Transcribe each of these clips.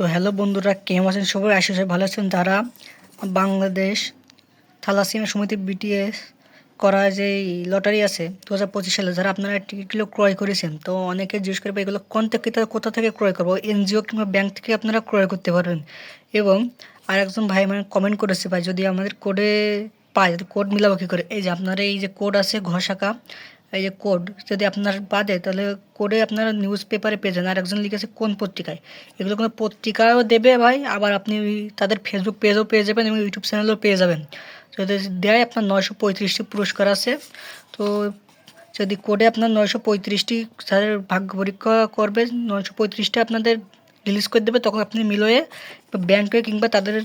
তো হ্যালো বন্ধুরা, কেমন আছেন সবাই? আশা ভালো আছেন। যারা বাংলাদেশ থ্যালাসিমিয়া সমিতি বিটিএস করা যে লটারি আছে দু হাজার পঁচিশ সালে, যারা আপনারা টিকিটগুলো ক্রয় করেছেন, তো অনেকে জিজ্ঞেস করবে এগুলো কোন থেকে কোথা থেকে ক্রয় করব? এনজিও কিংবা ব্যাংক থেকে আপনারা ক্রয় করতে পারবেন। এবং আর একজন ভাই মানে কমেন্ট করেছে, ভাই, যদি আমাদের কোডে পায় কোড মিলাবো কী করে? এই যে আপনার এই যে কোড আছে ঘ শাখা এই যে কোড যদি আপনার বাদে, তাহলে কোডে আপনারা নিউজ পেপারে পেয়ে যান। আর একজন লিখেছে কোন পত্রিকায়? এগুলো কোনো পত্রিকাও দেবে ভাই, আবার আপনি তাদের ফেসবুক পেজও পেয়ে যাবেন এবং ইউটিউব চ্যানেলও পেয়ে যাবেন। যদি দেয় আপনার নয়শো পঁয়ত্রিশটি পুরস্কার আছে। তো যদি কোডে আপনার নয়শো পঁয়ত্রিশটি স্যারের ভাগ্য পরীক্ষা করবে, নয়শো পঁয়ত্রিশটা আপনাদের রিলিজ করে দেবে, তখন আপনি মিলয়ে ব্যাংকে কিংবা তাদের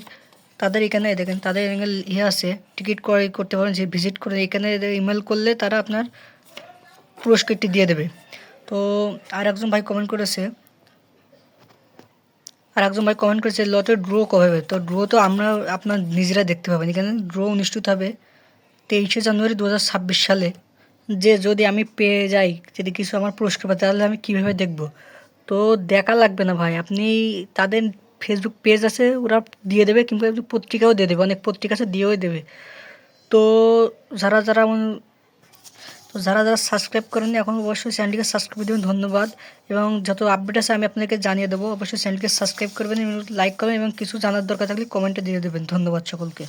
তাদের এখানে দেখেন, তাদের এখানে ইয়ে আছে টিকিট ক্রয় করতে পারেন, যে ভিজিট করে এখানে ইমেল করলে তারা আপনার পুরস্কারটি দিয়ে দেবে। তো আর একজন ভাই কমেন্ট করেছে। আর একজন ভাই কমেন্ট করেছে লটের ড্র কবে হবে? তো ড্র তো আমরা, আপনার নিজেরা দেখতে পাবেন। এখানে ড্র অনুষ্ঠিত হবে তেইশে জানুয়ারি দু হাজার ছাব্বিশ সালে। যে যদি আমি পেয়ে যাই, যদি কিছু আমার পুরস্কার পাই তাহলে আমি কীভাবে দেখব? তো দেখা লাগবে না ভাই। আপনি তাদের ফেসবুক পেজ আছে, ওরা দিয়ে দেবে কিংবা পত্রিকাও দিয়ে দেবে। অনেক পত্রিকা আছে, দিয়েও দেবে। তো যারা যারা তো যারা যারা সাবস্ক্রাইব করেননি, এখন অবশ্যই চ্যানেলটিকে সাবস্ক্রাইব করে দেবেন। ধন্যবাদ। এবং যত আপডেট আছে, আমি আপনাকে জানিয়ে দেবো। অবশ্যই চ্যানেলকে সাবস্ক্রাইব করবেন লাইক করবেন, এবং কিছু জানার দরকার থাকলে কমেন্টে দিয়ে দেবেন। ধন্যবাদ সকলকে।